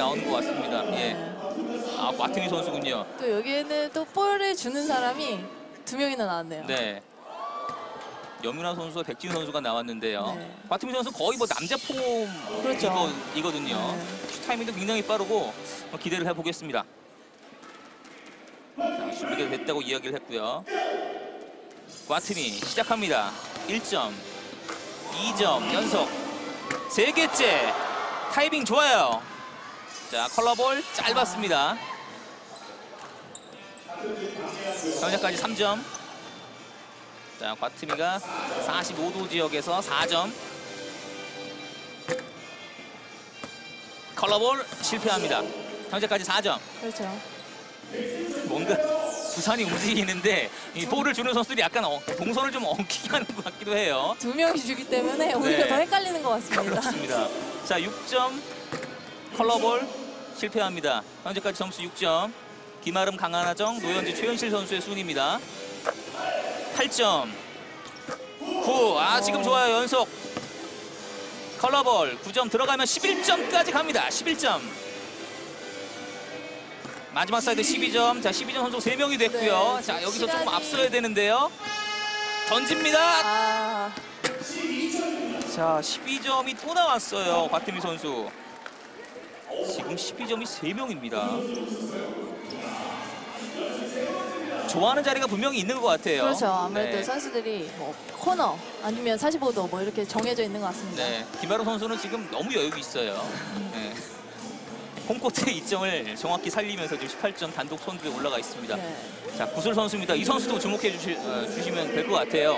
나오는 것 같습니다. 예. 아, 과트미 선수군요. 또 여기에는 또 볼을 주는 사람이 두 명이나 나왔네요. 네. 염윤아 선수와 백진 선수가 나왔는데요. 네. 과트미 선수 거의 뭐 남자 폼 그렇죠. 이거, 이거든요. 네. 슛 타이밍도 굉장히 빠르고 어, 기대를 해보겠습니다. 자, 준비가 됐다고 이야기를 했고요. 과트미 시작합니다. 1점, 2점 연속, 세 개째 타이밍 좋아요. 자 컬러볼 짧았습니다. 현재까지 3점. 자 과트미가 45도 지역에서 4점. 컬러볼 실패합니다. 현재까지 4점. 그렇죠. 뭔가 부산이 움직이는데 이 볼을 주는 선수들이 약간 어, 동선을 좀 엉키게 하는 것 같기도 해요. 두 명이 주기 때문에 오히려 네. 더 헷갈리는 것 같습니다. 그렇습니다. 자, 6점 컬러볼 실패합니다. 현재까지 점수 6점. 김아름, 강하나정, 노현지, 최현실 선수의 순입니다. 8점. 9. 아, 지금 좋아요. 연속. 컬러볼 9점 들어가면 11점까지 갑니다. 11점. 마지막 사이드 12점. 자, 12점 선수 3명이 됐고요. 네, 자, 여기서 조금 앞서야 되는데요. 던집니다. 아, 자, 12점이 또 나왔어요. 과트미 선수. 지금 12점이 3명입니다. 좋아하는 자리가 분명히 있는 것 같아요. 그렇죠. 아무래도 네. 선수들이 뭐 코너 아니면 45도 뭐 이렇게 정해져 있는 것 같습니다. 네, 김아로 선수는 지금 너무 여유 있어요. 네. 홈코트의 이점을 정확히 살리면서 지금 18점 단독 선두에 올라가 있습니다. 네. 자, 구슬 선수입니다. 이 선수도 주목해 주시, 어, 주시면 될 것 같아요.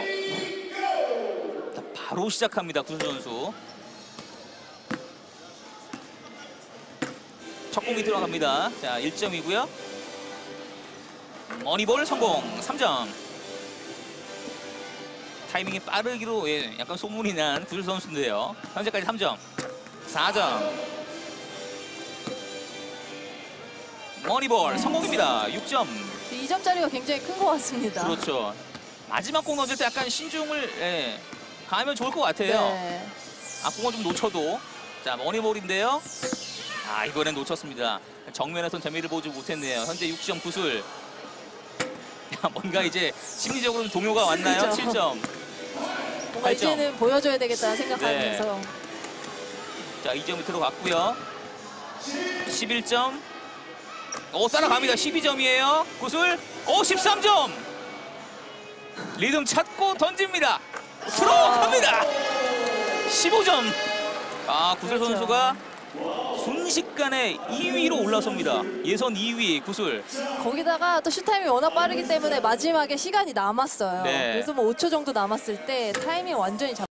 자, 바로 시작합니다. 구슬 선수. 첫 공이 들어갑니다. 자, 1점이고요. 머니볼 성공. 3점. 타이밍이 빠르기로 예, 약간 소문이 난 구슬 선수인데요. 현재까지 3점. 4점. 머니볼 성공입니다. 6점. 2점짜리가 굉장히 큰 것 같습니다. 그렇죠. 마지막 공 던질 때 약간 신중을 예, 가하면 좋을 것 같아요. 네. 앞공을 좀 놓쳐도 자 머니볼인데요. 아 이번엔 놓쳤습니다. 정면에선 재미를 보지 못했네요. 현재 6점 구술. 야, 뭔가 이제 심리적으로 좀 동요가 왔나요? 그렇죠. 7점. 뭔가 팔 점. 이제는 보여줘야 되겠다 생각하면서 네. 자 2점이 들어갔고요. 11점. 오 따라갑니다. 12점이에요. 구술. 오 13점. 리듬 찾고 던집니다. 들어갑니다. 15점. 아 구슬 그렇죠. 선수가 순식간에 2위로 올라섭니다. 예선 2위 구슬. 거기다가 또 슛타임이 워낙 빠르기 때문에 마지막에 시간이 남았어요. 네. 그래서 뭐 5초 정도 남았을 때 타이밍 완전히 잡